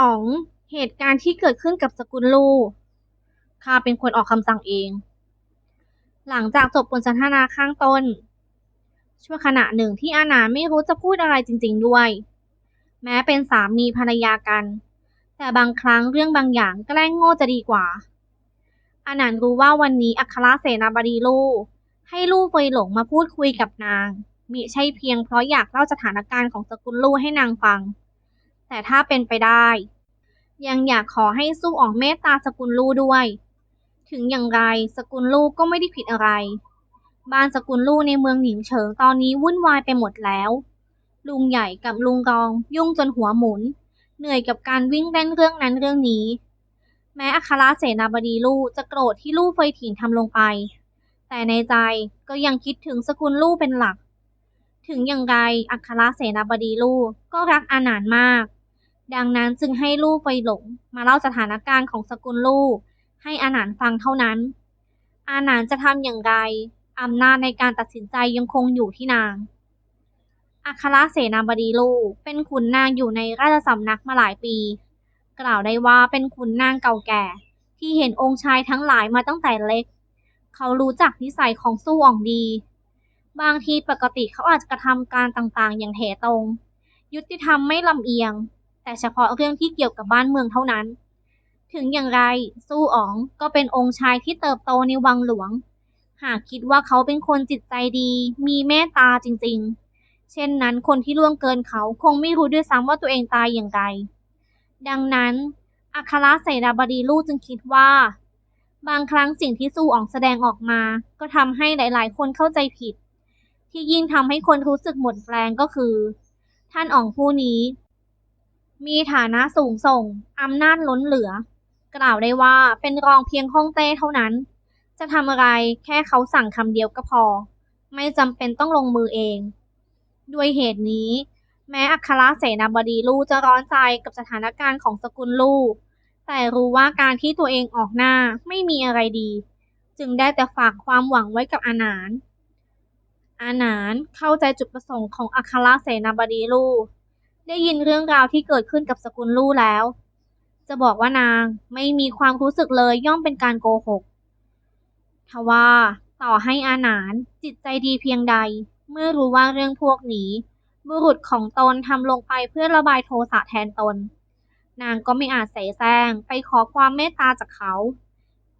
อ๋อง เหตุการณ์ที่เกิดขึ้นกับสกุลลูข้าเป็นคนออกคำสั่งเอง หลังจากจบบทสนทนาข้างต้น ช่วงขณะหนึ่งที่อาหนานไม่รู้จะพูดอะไรจริง ๆ ด้วย แม้เป็นสามีภรรยากัน แต่บางครั้งเรื่องบางอย่างแกล้งโง่จะดีกว่า อาหนานรู้ว่าวันนี้อัครเสนาบดีลูให้ลู่เฟยหลงมาพูดคุยกับนางมิใช่เพียงเพราะอยากเล่าสถานการณ์ของสกุลลู่ให้นางฟัง แต่ถ้าเป็นไปได้ ยังอยากขอให้สู้ออกเมตตาสกุลลู่ด้วย ถึงอย่างไรสกุลลู่ก็ไม่ได้ผิดอะไร บ้านสกุลลู่ในเมืองหนิงเฉิงตอนนี้วุ่นวายไปหมดแล้ว ลุงใหญ่กับลุงรอง ยุ่งจนหัวหมุน เหนื่อยกับการวิ่งเต้นเรื่องนั้นเรื่องนี้ แม้อัครเสนาบดีลู่จะโกรธที่ลู่เฟยถิ่นทำลงไป แต่ในใจก็ยังคิดถึงสกุลลู่เป็นหลักถึงอย่างไรอัครเสนาบดีลู่ก็รักอาหนานมาก ดังนั้นจึงให้ลู่เฟหลง มาเล่าสถานการณ์ของสกุลลู่ให้อาหนานฟังเท่านั้น อาหนานจะทำอย่างไรอำนาจในการตัดสินใจยังคงอยู่ที่นาง อัครเสนาบดีลูกเป็นขุนนางอยู่ในราชสำนักมาหลายปี กล่าวได้ว่าเป็นขุนนางเก่าแก่ ที่เห็นองค์ชายทั้งหลายมาตั้งแต่เล็ก เขารู้จักนิสัยของสู้อ่องดี บางทีปกติเขาอาจจะกระทำการต่างๆ อย่างแถตรง ยุติธรรมไม่ลำเอียง แต่เฉพาะเรื่องที่เกี่ยวกับบ้านเมืองเท่านั้น ถึงอย่างไรสู้อ๋องก็เป็นองค์ชายที่เติบโตในวังหลวง หากคิดว่าเขาเป็นคนจิตใจดี มีเมตตาจริงๆ เช่นนั้นคนที่ล่วงเกินเขาคงไม่รู้ด้วยซ้ำว่าตัวเองตายอย่างไรดังนั้นอัครเสนาบดีลูกจึงคิดว่า บางครั้งสิ่งที่สู้อ๋องแสดงออกมา ก็ทำให้หลาย ๆ คนเข้าใจผิด ที่ยิ่งทำให้คนรู้สึกหมดแรงก็คือ ท่านอ๋องผู้นี้ มีฐานะสูงส่ง อำนาจล้นเหลือ กล่าวได้ว่าเป็นรองเพียงฮ่องเต้เท่านั้น จะทำอะไรแค่เขาสั่งคำเดียวก็พอ ไม่จำเป็นต้องลงมือเอง ด้วยเหตุนี้ แม้อัครเสนาบดีลู่จะร้อนใจกับสถานการณ์ของสกุลลู่แต่รู้ว่าการที่ตัวเองออกหน้าไม่มีอะไรดี จึงได้แต่ฝากความหวังไว้กับอานานอานานเข้าใจจุดประสงค์ของอัครเสนาบดีลู่ ได้ยินเรื่องราวที่เกิดขึ้นกับสกุลลู่แล้ว จะบอกว่านางไม่มีความรู้สึกเลยย่อมเป็นการโกหกทว่าต่อให้อาหนานจิตใจดีเพียงใด เมื่อรู้ว่าเรื่องพวกนี้ บุรุษของตนทำลงไปเพื่อระบายโทสะแทนตน นางก็ไม่อาจเสแสร้งไปขอความเมตตาจากเขา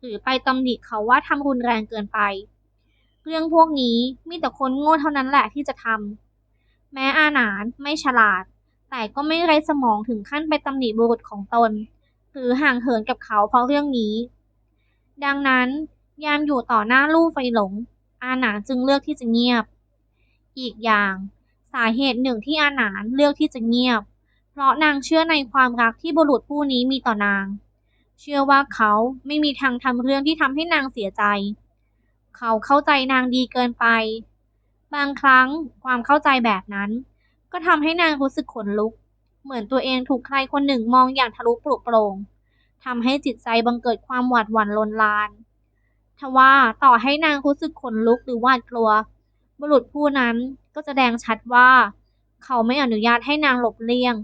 หรือไปตำหนิเขาว่าทำรุนแรงเกินไป เรื่องพวกนี้มีแต่คนโง่เท่านั้นแหละที่จะทำแม้อาหนานไม่ฉลาด แต่ก็ไม่ไร้สมองถึงขั้นไปตำหนิบุรุษของตน หรือห่างเหินกับเขาเพราะเรื่องนี้ ดังนั้นยามอยู่ต่อหน้าลู่ไฟหลง อาหนานจึงเลือกที่จะเงียบ อีกอย่างสาเหตุหนึ่งที่อาหนานเลือกที่จะเงียบ เพราะนางเชื่อในความรักที่บุรุษผู้นี้มีต่อนาง เชื่อว่าเขาไม่มีทางทำเรื่องที่ทำให้นางเสียใจ เขาเข้าใจนางดีเกินไป บางครั้งความเข้าใจแบบนั้น ก็ทำให้นางรู้สึกขนลุก เหมือนตัวเองถูกใครคนหนึ่งมองอย่างทะลุปลุกโปร่งทำให้จิตใจบังเกิดความหวาดหวั่นลนลาน ทว่าต่อให้นางรู้สึกขนลุกหรือหวาดกลัว บุรุษผู้นั้นก็แสดงชัดว่า เขาไม่อนุญาตให้นางหลบเลี่ยง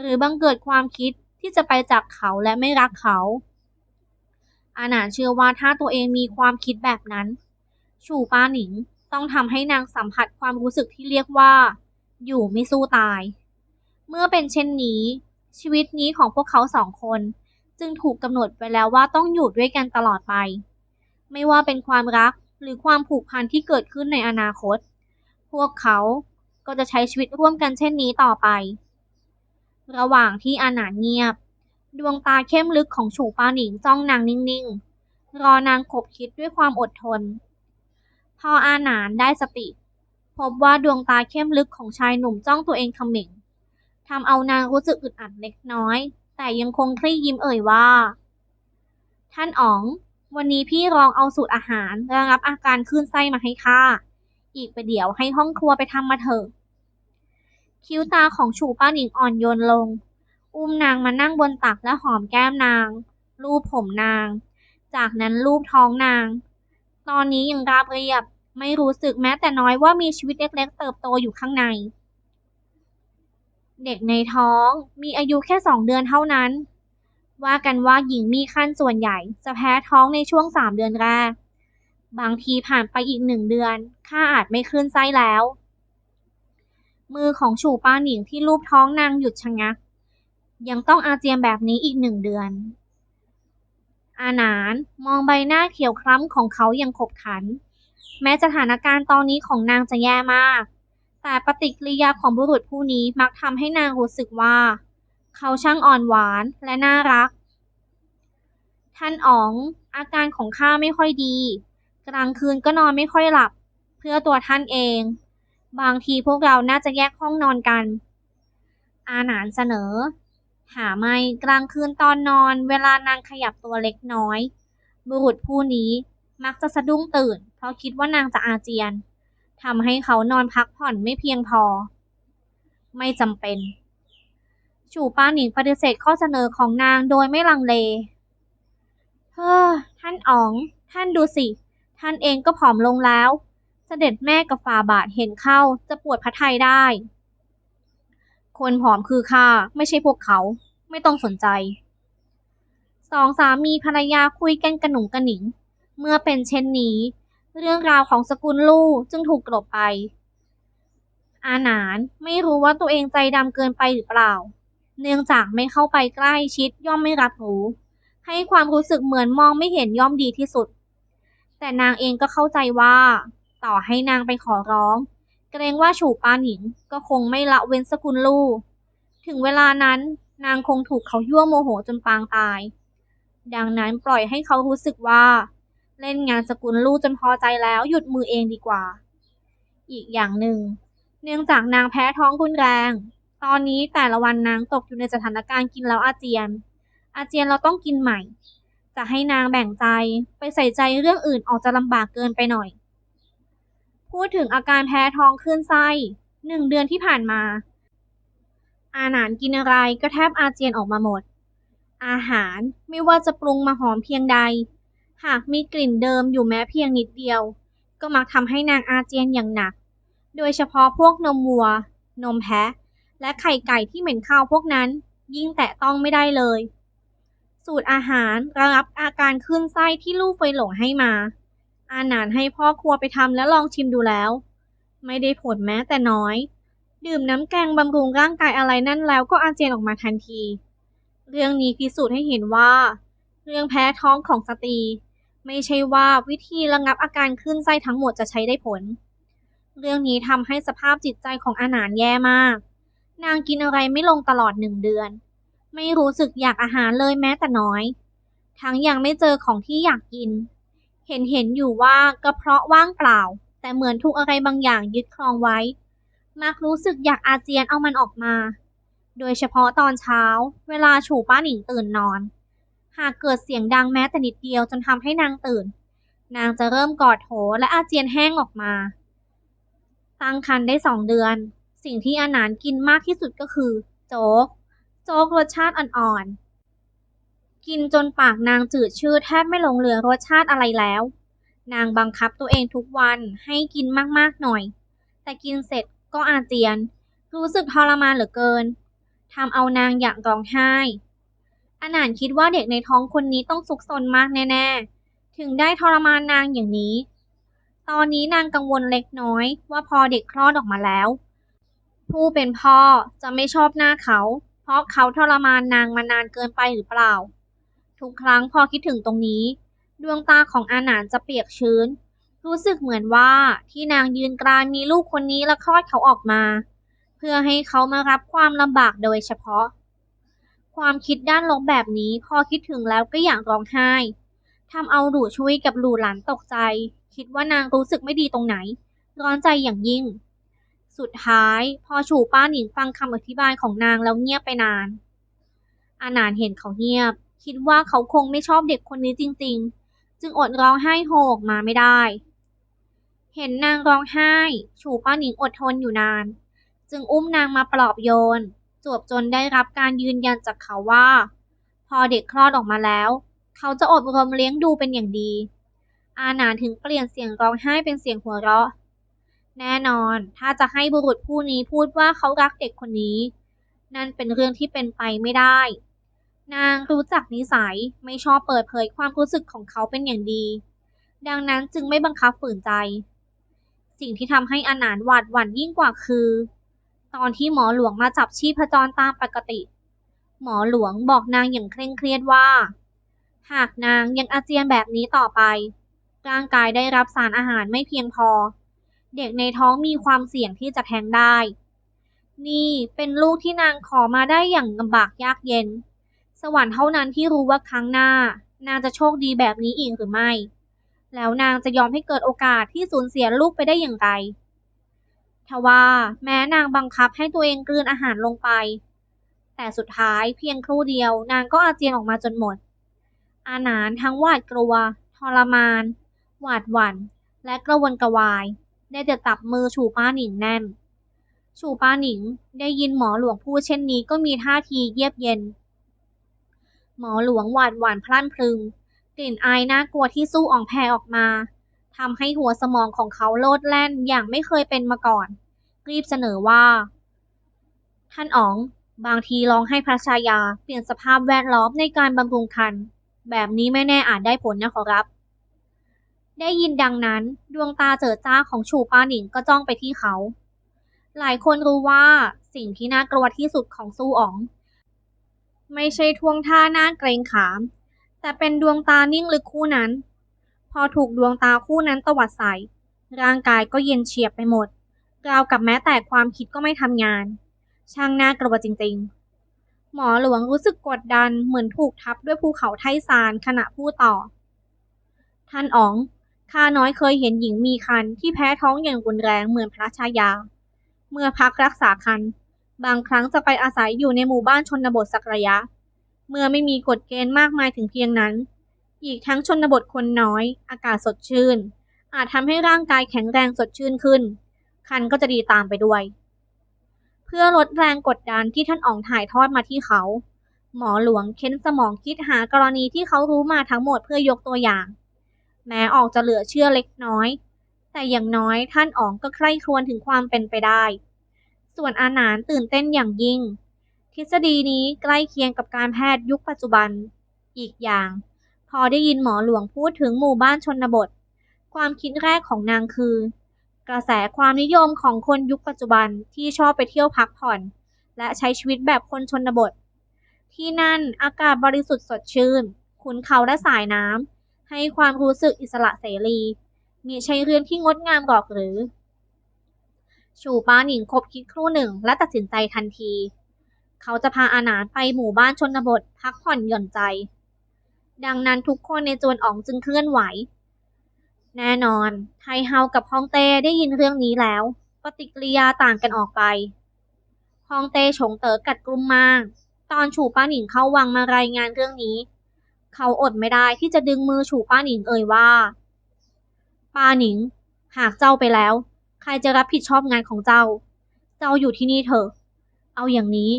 หรือบังเกิดความคิดที่จะไปจากเขาและไม่รักเขาอาหนานเชื่อว่าถ้าตัวเองมีความคิดแบบนั้น ชูป้าหนิงต้องทำให้นางสัมผัสความรู้สึกที่เรียกว่า อยู่ไม่สู้ตาย เมื่อเป็นเช่นนี้ ชีวิตนี้ของพวกเขาสองคน จึงถูกกำหนดไว้แล้วว่าต้องอยู่ด้วยกันตลอดไป ไม่ว่าเป็นความรักหรือความผูกพันที่เกิดขึ้นในอนาคต พวกเขาก็จะใช้ชีวิตร่วมกันเช่นนี้ต่อไป ระหว่างที่อาหนาเงียบ ดวงตาเข้มลึกของฉูปาหนิงจ้องนางนิ่งๆ รอนางขบคิดด้วยความอดทน พออาหนานได้สติ พบว่าดวงตาเข้มลึกของชายหนุ่มจ้องตัวเองเขม่งทำเอานางรู้สึกอึดอัดเล็กน้อย แต่ยังคงคลี่ยิ้มเอ่ยว่า ท่านอ๋อง วันนี้พี่รองเอาสูตรอาหารระงับอาการคลื่นไส้มาให้ข้าอีกไปเดี๋ยวให้ห้องครัวไปทำมาเถอะ คิ้วตาของฉูป้าหนิงอ่อนโยนลง อุ้มนางมานั่งบนตักและหอมแก้มนางลูบผมนาง จากนั้นลูบท้องนาง ตอนนี้ยังราบเรียบ ไม่รู้สึกแม้แต่น้อยว่ามีชีวิตเล็กๆ เติบโตอยู่ข้างใน เด็กในท้องมีอายุแค่สองเดือนเท่านั้น ว่ากันว่าหญิงมีครรภ์ส่วนใหญ่ จะแพ้ท้องในช่วงสามเดือนแรก บางทีผ่านไปอีกหนึ่งเดือนข้าอาจไม่ขึ้นไส้แล้ว มือของฉู่ป้าหนิงที่ลูบท้องนางหยุดชะงัก ยังต้องอาเจียนแบบนี้อีกหนึ่งเดือนอาหนานมองใบหน้าเขียวคล้ำของเขาอย่างขบขัน แม้สถานการณ์ตอนนี้ของนางจะแย่มาก แต่ปฏิกิริยาของบุรุษผู้นี้มักทำให้นางรู้สึกว่า เขาช่างอ่อนหวานและน่ารัก ท่านอ๋อง อาการของข้าไม่ค่อยดี กลางคืนก็นอนไม่ค่อยหลับ เพื่อตัวท่านเอง บางทีพวกเราน่าจะแยกห้องนอนกัน อาหนานเสนอ หาไม่กลางคืนตอนนอน เวลานางขยับตัวเล็กน้อย บุรุษผู้นี้ มักจะสะดุ้งตื่น เพราะคิดว่านางจะอาเจียนทำให้เขานอนพักผ่อนไม่เพียงพอ ไม่จำเป็นฉู่ป้าหนิงปฏิเสธข้อเสนอของนางโดยไม่ลังเล เฮ้อ ท่านอ๋อง ท่านดูสิ ท่านเองก็ผอมลงแล้ว เสด็จแม่กับฝ่าบาทเห็นเข้าจะปวดพระทัยได้ คนผอมคือข้าไม่ใช่พวกเขา ไม่ต้องสนใจ สองสามีภรรยาคุยกันกระหนุงกระหนิง เมื่อเป็นเช่นนี้ เรื่องราวของสกุลลู่จึงถูกกลบไป อาหนานไม่รู้ว่าตัวเองใจดำเกินไปหรือเปล่า เนื่องจากไม่เข้าไปใกล้ชิดย่อมไม่รับรู้ ให้ความรู้สึกเหมือนมองไม่เห็นย่อมดีที่สุด แต่นางเองก็เข้าใจว่า ต่อให้นางไปขอร้อง เกรงว่าฉูปาหนิงก็คงไม่ละเว้นสกุลลู่ถึงเวลานั้นนางคงถูกเขายั่วโมโหจนปางตาย ดังนั้นปล่อยให้เขารู้สึกว่า เล่นงานสกุลลู่จนพอใจแล้วหยุดมือเองดีกว่า อีกอย่างหนึ่ง เนื่องจากนางแพ้ท้องรุนแรง ตอนนี้แต่ละวันนางตกอยู่ในสถานการณ์กินแล้วอาเจียน อาเจียนเราต้องกินใหม่ จะให้นางแบ่งใจไปใส่ใจเรื่องอื่นออกจะลำบากเกินไปหน่อย พูดถึงอาการแพ้ท้องคลื่นไส้หนึ่งเดือนที่ผ่านมา อาหารกินอะไรก็แทบอาเจียนออกมาหมด อาหารไม่ว่าจะปรุงมาหอมเพียงใด หากมีกลิ่นเดิมอยู่แม้เพียงนิดเดียว ก็มักทำให้นางอาเจียนอย่างหนัก โดยเฉพาะพวกนมวัว นมแพะ และไข่ไก่ที่เหม็นข้าวพวกนั้น ยิ่งแตะต้องไม่ได้เลย สูตรอาหารระงับอาการขึ้นไส้ที่ลูกเฟหลงให้มา อาหนานให้พ่อครัวไปทำและลองชิมดูแล้ว ไม่ได้ผลแม้แต่น้อย ดื่มน้ำแกงบำรุงร่างกายอะไรนั่นแล้วก็อาเจียนออกมาทันที เรื่องนี้พิสูจน์ให้เห็นว่า เรื่องแพ้ท้องของสตรี ไม่ใช่ว่าวิธีระงับอาการขึ้นไส้ทั้งหมดจะใช้ได้ผล เรื่องนี้ทำให้สภาพจิตใจของอาหนานแย่มาก นางกินอะไรไม่ลงตลอดหนึ่งเดือน ไม่รู้สึกอยากอาหารเลยแม้แต่น้อย ทั้งยังไม่เจอของที่อยากกิน เห็นเห็นอยู่ว่ากระเพาะว่างเปล่า แต่เหมือนถูกอะไรบางอย่างยึดครองไว้ มักรู้สึกอยากอาเจียนเอามันออกมา โดยเฉพาะตอนเช้า เวลาฉูป้าหนิงตื่นนอน หากเกิดเสียงดังแม้แต่นิดเดียวจนทำให้นางตื่น นางจะเริ่มกอดโถและอาเจียนแห้งออกมา ตั้งครรภ์ได้สองเดือน สิ่งที่อาหนานกินมากที่สุดก็คือ โจ๊ก โจ๊กรสชาติอ่อนๆ กินจนปากนางจืดชืดแทบไม่หลงเหลือรสชาติอะไรแล้ว นางบังคับตัวเองทุกวันให้กินมากๆหน่อย แต่กินเสร็จก็อาเจียน รู้สึกทรมานเหลือเกินทำเอานางอยากร้องไห้ อาหนานคิดว่าเด็กในท้องคนนี้ต้องซุกซนมากแน่ๆ ถึงได้ทรมานนางอย่างนี้ ตอนนี้นางกังวลเล็กน้อย ว่าพอเด็กคลอดออกมาแล้ว ผู้เป็นพ่อจะไม่ชอบหน้าเขา เพราะเขาทรมานนางมานานเกินไปหรือเปล่า ทุกครั้งพอคิดถึงตรงนี้ ดวงตาของอาหนานจะเปียกชื้น รู้สึกเหมือนว่าที่นางยืนกรานมีลูกคนนี้และคลอดเขาออกมา เพื่อให้เขามารับความลำบากโดยเฉพาะ ความคิดด้านลบแบบนี้พอคิดถึงแล้วก็อยากร้องไห้ทำเอาหลู่ช่วยกับหลู่หลานตกใจ คิดว่านางรู้สึกไม่ดีตรงไหน ร้อนใจอย่างยิ่ง สุดท้ายพอฉู่ป้าหนิงฟังคำอธิบายของนางแล้วเงียบไปนาน อาหนานเห็นเขาเงียบ คิดว่าเขาคงไม่ชอบเด็กคนนี้จริง ๆ จึงอดร้องไห้โฮออกมาไม่ได้ เห็นนางร้องไห้ ฉู่ป้าหนิงอดทนอยู่นาน จึงอุ้มนางมาปลอบโยน จวบจนได้รับการยืนยันจากเขาว่า พอเด็กคลอดออกมาแล้ว เขาจะอดรมเลี้ยงดูเป็นอย่างดี อาหนานถึงเปลี่ยนเสียงร้องไห้เป็นเสียงหัวเราะ แน่นอนถ้าจะให้บุรุษผู้นี้พูดว่าเขารักเด็กคนนี้ นั่นเป็นเรื่องที่เป็นไปไม่ได้ นางรู้จักนิสัยไม่ชอบเปิดเผยความรู้สึกของเขาเป็นอย่างดี ดังนั้นจึงไม่บังคับฝืนใจ สิ่งที่ทำให้อานานหวาดหวั่นยิ่งกว่าคือ ตอนที่หมอหลวงมาจับชีพจรตามปกติ หมอหลวงบอกนางอย่างเคร่งเครียดว่า หากนางยังอาเจียนแบบนี้ต่อไป ร่างกายได้รับสารอาหารไม่เพียงพอ เด็กในท้องมีความเสี่ยงที่จะแท้งได้ นี่เป็นลูกที่นางขอมาได้อย่างลำบากยากเย็น สวรรค์เท่านั้นที่รู้ว่าครั้งหน้า นางจะโชคดีแบบนี้อีกหรือไม่ แล้วนางจะยอมให้เกิดโอกาสที่สูญเสียลูกไปได้อย่างไร ทว่าแม้นางบังคับให้ตัวเองกลืนอาหารลงไป แต่สุดท้ายเพียงครู่เดียวนางก็อาเจียนออกมาจนหมด อาหนานทั้งหวาดกลัว ทรมาน หวาดหวัน่น และกระวนกระวาย ได้แต่จับมือฉูป้าหนิงแน่นฉูป้าหนิงได้ยินหมอหลวงพูดเช่นนี้ก็มีท่าทีเยียบเย็น หมอหลวงหวาดหวั่นพลั่นพลึง กลิ่นอายน่ากลัวที่สู้อ่องแพออกมา ทำให้หัวสมองของเขาโลดแล่นอย่างไม่เคยเป็นมาก่อน รีบเสนอว่า ท่านอ๋อง บางทีลองให้พระชายาเปลี่ยนสภาพแวดล้อมในการบำรุงคัน แบบนี้ไม่แน่อาจได้ผลนะขอรับ ได้ยินดังนั้นดวงตาเจิดจ้าของชูป้าหนิงก็จ้องไปที่เขา หลายคนรู้ว่าสิ่งที่น่ากลัวที่สุดของสู้อ๋อง ไม่ใช่ท่วงท่าหน้าเกรงขาม แต่เป็นดวงตานิ่งลึกคู่นั้น พอถูกดวงตาคู่นั้นตวัดใส่ร่างกายก็เย็นเฉียบไปหมด ราวกับแม้แต่ความคิดก็ไม่ทำงาน ช่างน่ากลัวจริงๆ หมอหลวงรู้สึกกดดันเหมือนถูกทับด้วยภูเขาไทซานขณะพูดต่อ ท่านอ๋องข้าน้อยเคยเห็นหญิงมีคันที่แพ้ท้องอย่างรุนแรงเหมือนพระชายา เมื่อพักรักษาคัน บางครั้งจะไปอาศัยอยู่ในหมู่บ้านชนบทสักระยะ เมื่อไม่มีกฎเกณฑ์มากมายถึงเพียงนั้น อีกทั้งชนบทคนน้อย อากาศสดชื่น อาจทำให้ร่างกายแข็งแรงสดชื่นขึ้น คันก็จะดีตามไปด้วย เพื่อลดแรงกดดันที่ท่านอ๋องถ่ายทอดมาที่เขา หมอหลวงเค้นสมองคิดหากรณีที่เขารู้มาทั้งหมดเพื่อยกตัวอย่าง แม้ออกจะเหลือเชื่อเล็กน้อย แต่อย่างน้อยท่านอ๋องก็ใคร่ครวญถึงความเป็นไปได้ ส่วนอาหนานตื่นเต้นอย่างยิ่ง ทฤษฎีนี้ใกล้เคียงกับการแพทย์ยุคปัจจุบันอีกอย่าง อได้ยินหมอหลวงพูดถึงหมู่บ้านชนบท ความคิดแรกของนางคือ กระแสความนิยมของคนยุคปัจจุบันที่ชอบไปเที่ยวพักผ่อน และใช้ชีวิตแบบคนชนบท ที่นั่นอากาศบริสุทธิ์สดชื่น ขุนเขาและสายน้ำให้ความรู้สึกอิสระเสรี มีใช่เรืองที่งดงามหรอกหรือ ชูป้าหนิงคบคิดครู่หนึ่งและตัดสินใจทันที เขาจะพาอาหนานไปหมู่บ้านชนบทพักผ่อนหย่อนใจ ดังนั้นทุกคนในจวนอ๋องจึงเคลื่อนไหว แน่นอน ไทเฮากับฮองเต้ได้ยินเรื่องนี้แล้ว ปฏิกิริยาต่างกันออกไปฮองเต้ฉงเต๋อกัดกลุ่มมาก ตอนฉูป้าหนิงเข้าวังมารายงานเรื่องนี้ เขาอดไม่ได้ที่จะดึงมือฉูป้าหนิงเอ่ยว่า ป้าหนิง หากเจ้าไปแล้ว ใครจะรับผิดชอบงานของเจ้า เจ้าอยู่ที่นี่เถอะ เอาอย่างนี้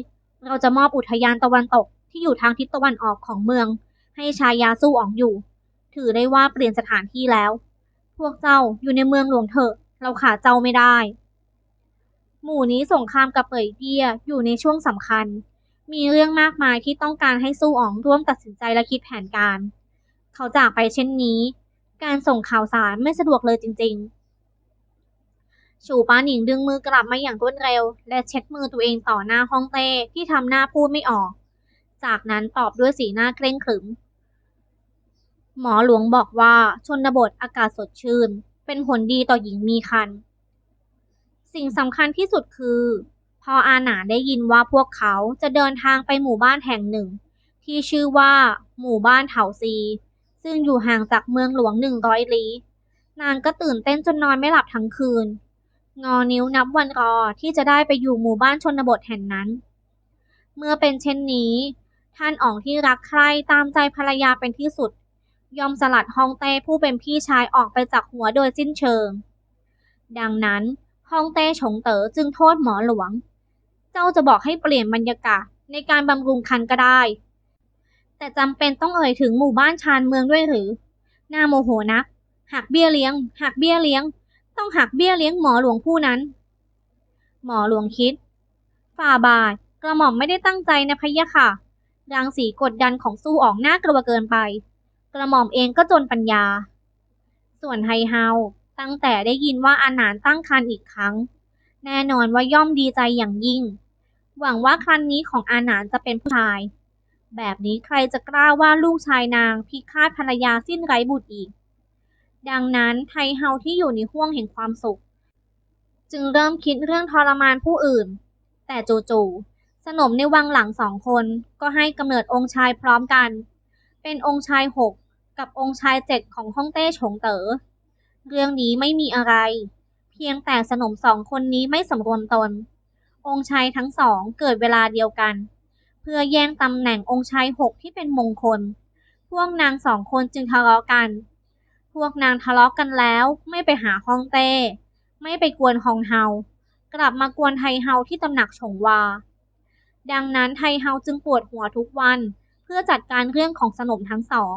เราจะมอบอุทยานตะวันตกที่อยู่ทางทิศตะวันออกของเมือง ให้ชายาสู้อ๋องอยู่ ถือได้ว่าเปลี่ยนสถานที่แล้ว พวกเจ้าอยู่ในเมืองหลวงเถอะ เราขาดเจ้าไม่ได้ หมู่นี้สงครามกับเป่ยเตี้ยอยู่ในช่วงสำคัญ มีเรื่องมากมายที่ต้องการให้สู้อ๋องร่วมตัดสินใจและคิดแผนการ เขาจากไปเช่นนี้ การส่งข่าวสารไม่สะดวกเลยจริง ๆชูป้าหนิงดึงมือกลับมาอย่างรวดเร็ว และเช็ดมือตัวเองต่อหน้าห้องเต้ที่ทำหน้าพูดไม่ออก จากนั้นตอบด้วยสีหน้าเคร่งขรึม หมอหลวงบอกว่าชนบทอากาศสดชื่น เป็นผลดีต่อหญิงมีครรภ์สิ่งสำคัญที่สุดคือ พออาหนาได้ยินว่าพวกเขาจะเดินทางไปหมู่บ้านแห่งหนึ่ง ที่ชื่อว่า หมู่บ้านเถาซี ซึ่งอยู่ห่างจากเมืองหลวงหนึ่งร้อยลี้นางก็ตื่นเต้นจนนอนไม่หลับทั้งคืน งอนิ้วนับวันรอที่จะได้ไปอยู่หมู่บ้านชนบทแห่งนั้น เมื่อเป็นเช่นนี้ ท่านอ๋องที่รักใคร่ตามใจภรรยาเป็นที่สุด ยอมสลัดฮองเต้ผู้เป็นพี่ชายออกไปจากหัวโดยสิ้นเชิง ดังนั้นฮองเต้ฉงเต๋อจึงโทษหมอหลวง เจ้าจะบอกให้เปลี่ยนบรรยากาศในการบำรุงคันก็ได้ แต่จำเป็นต้องเอ่ยถึงหมู่บ้านชานเมืองด้วยหรือน่าโมโหนักหักเบี้ยเลี้ยง หักเบี้ยเลี้ยง ต้องหักเบี้ยเลี้ยงหมอหลวงผู้นั้น หมอหลวงคิด ฝ่าบาทกระหม่อมไม่ได้ตั้งใจนะพะยะค่ะรังสีกดดันของสู้ออกน่ากลัวเกินไป กระหม่อมเองก็จนปัญญา ส่วนไฮเฮาตั้งแต่ได้ยินว่าอาหนานตั้งครรภ์อีกครั้ง แน่นอนว่าย่อมดีใจอย่างยิ่ง หวังว่าครั้นนี้ของอาหนานจะเป็นผู้ชาย แบบนี้ใครจะกล้าว่าลูกชายนางพิฆาตภรรยาสิ้นไร้บุตรอีก ดังนั้นไทเฮาที่อยู่ในห้วงแห่งความสุข จึงเริ่มคิดเรื่องทรมานผู้อื่น แต่จู่ๆสนมในวังหลังสองคนก็ให้กำเนิดองค์ชายพร้อมกัน เป็นองค์ชายหก กับองค์ชายเจ็ดของฮ่องเต้ฉงเต๋อ เรื่องนี้ไม่มีอะไร เพียงแต่สนมสองคนนี้ไม่สำรวมตน องค์ชายทั้งสองเกิดเวลาเดียวกัน เพื่อแย่งตำแหน่งองค์ชายหกที่เป็นมงคล พวกนางสองคนจึงทะเลาะกัน พวกนางทะเลาะกันแล้วไม่ไปหาฮ่องเต้ ไม่ไปกวนฮองเฮา กลับมากวนไทเฮาที่ตำหนักฉงวา ดังนั้นไทเฮาจึงปวดหัวทุกวันเพื่อจัดการเรื่องของสนมทั้งสอง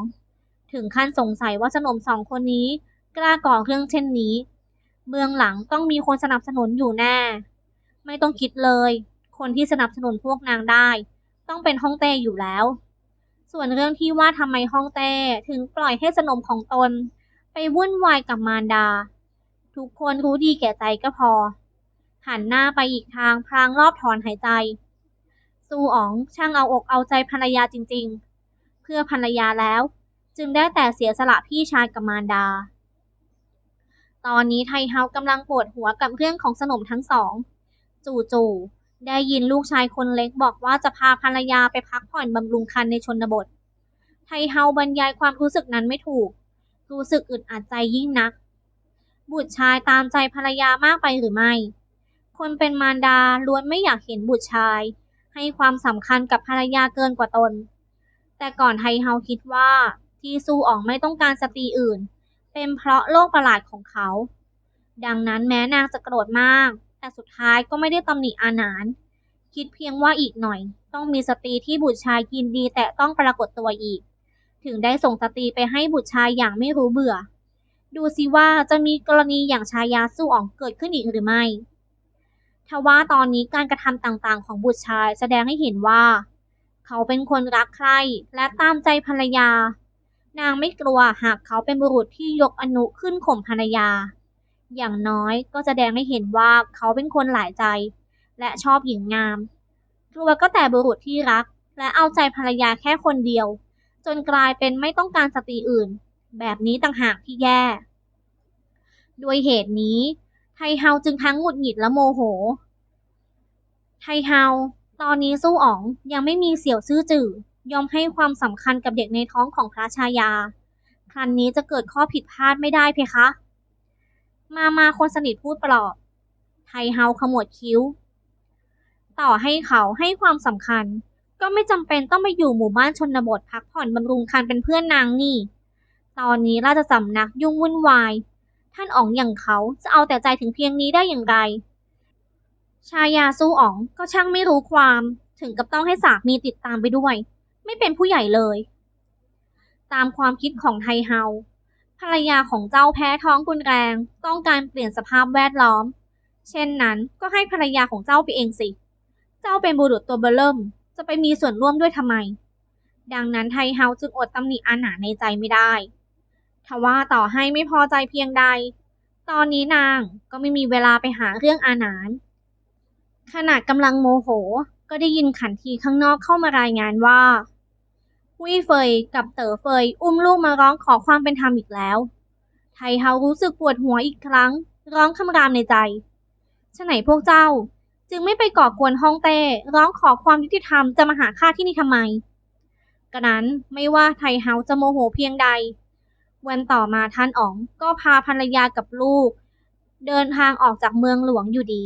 ถึงขั้นสงสัยว่าสนมสองคนนี้ กล้าก่อเรื่องเช่นนี้ เบื้องหลังต้องมีคนสนับสนุนอยู่แน่ ไม่ต้องคิดเลย คนที่สนับสนุนพวกนางได้ ต้องเป็นฮ่องเต้อยู่แล้ว ส่วนเรื่องที่ว่าทำไมฮ่องเต้ถึงปล่อยให้สนมของตน ไปวุ่นวายกับมารดา ทุกคนรู้ดีแก่ใจก็พอ หันหน้าไปอีกทางพลางรอบถอนหายใจซูอ๋องช่างเอาอกเอาใจภรรยาจริงๆ เพื่อภรรยาแล้ว จึงได้แต่เสียสละพี่ชายกับมารดา ตอนนี้ไทเฮากำลังปวดหัวกับเรื่องของสนมทั้งสอง จู่ๆได้ยินลูกชายคนเล็กบอกว่าจะพาภรรยาไปพักผ่อนบำรุงคันในชนบท ไทเฮาบรรยายความรู้สึกนั้นไม่ถูก รู้สึกอึดอัดใจยิ่งนัก บุตรชายตามใจภรรยามากไปหรือไม่ คนเป็นมารดาล้วนไม่อยากเห็นบุตรชาย ให้ความสำคัญกับภรรยาเกินกว่าตนแต่ก่อนไทเฮาคิดว่า ที่ซูอ๋องไม่ต้องการสตรีอื่น เป็นเพราะโลกประหลาดของเขา ดังนั้นแม้นางจะโกรธมาก แต่สุดท้ายก็ไม่ได้ตำหนิอาหนาน คิดเพียงว่าอีกหน่อย ต้องมีสตรีที่บุตรชายยินดีแต่ต้องปรากฏตัวอีก ถึงได้ส่งสตรีไปให้บุตรชายอย่างไม่รู้เบื่อ ดูสิว่าจะมีกรณีอย่างชายาสู้อ่องเกิดขึ้นอีกหรือไม่ทว่าตอนนี้การกระทำต่างๆ ของบุตรชายแสดงให้เห็นว่า เขาเป็นคนรักใคร่และตามใจภรรยา นางไม่กลัวหากเขาเป็นบุรุษที่ยกอนุขึ้นข่มภรรยา อย่างน้อยก็แสดงให้เห็นว่าเขาเป็นคนหลายใจ และชอบหญิงงาม กลัวก็แต่บุรุษที่รัก และเอาใจภรรยาแค่คนเดียว จนกลายเป็นไม่ต้องการสตรีอื่น แบบนี้ต่างหากที่แย่ ด้วยเหตุนี้ ไทเฮาจึงทั้งหงุดหงิดและโมโห ไทเฮาตอนนี้สู้อ๋องยังไม่มีเสี่ยวซื่อจื่อ ยอมให้ความสำคัญกับเด็กในท้องของพระชายา ครั้นนี้จะเกิดข้อผิดพลาดไม่ได้เพคะ มามาคนสนิทพูดปลอบ ไทเฮาขมวดคิ้ว ต่อให้เขาให้ความสำคัญ ก็ไม่จำเป็นต้องไปอยู่หมู่บ้านชนบทพักผ่อนบำรุงคันเป็นเพื่อนนางนี่ ตอนนี้ราชสำนักยุ่งวุ่นวาย ท่านอ๋องอย่างเขาจะเอาแต่ใจถึงเพียงนี้ได้อย่างไร ชายาสู้อ๋องก็ช่างไม่รู้ความถึงกับต้องให้สามีติดตามไปด้วย ไม่เป็นผู้ใหญ่เลย ตามความคิดของไทเฮา ภรรยาของเจ้าแพ้ท้องรุนแรง ต้องการเปลี่ยนสภาพแวดล้อม เช่นนั้นก็ให้ภรรยาของเจ้าไปเองสิ เจ้าเป็นบุรุษตัวเบลเริ่ม จะไปมีส่วนร่วมด้วยทำไม ดังนั้นไทเฮาจึงอดตำหนิอาหนาในใจไม่ได้ทว่าต่อให้ไม่พอใจเพียงใด ตอนนี้นางก็ไม่มีเวลาไปหาเรื่องอาหนานขณะกำลังโมโห ก็ได้ยินขันทีข้างนอกเข้ามารายงานว่า วุ้ยเฟยกับเต๋อเฟยอุ้มลูกมาร้องขอความเป็นธรรมอีกแล้ว ไทเฮารู้สึกปวดหัวอีกครั้ง ร้องคำรามในใจฉะไหนพวกเจ้า จึงไม่ไปก่อกวนฮ่องเต้ร้องขอความยุติธรรมจะมาหาข้าที่นี่ทำไม กระนั้นไม่ว่าไทเฮาจะโมโหเพียงใด วันต่อมาท่านอ๋องก็พาภรรยากับลูก เดินทางออกจากเมืองหลวงอยู่ดี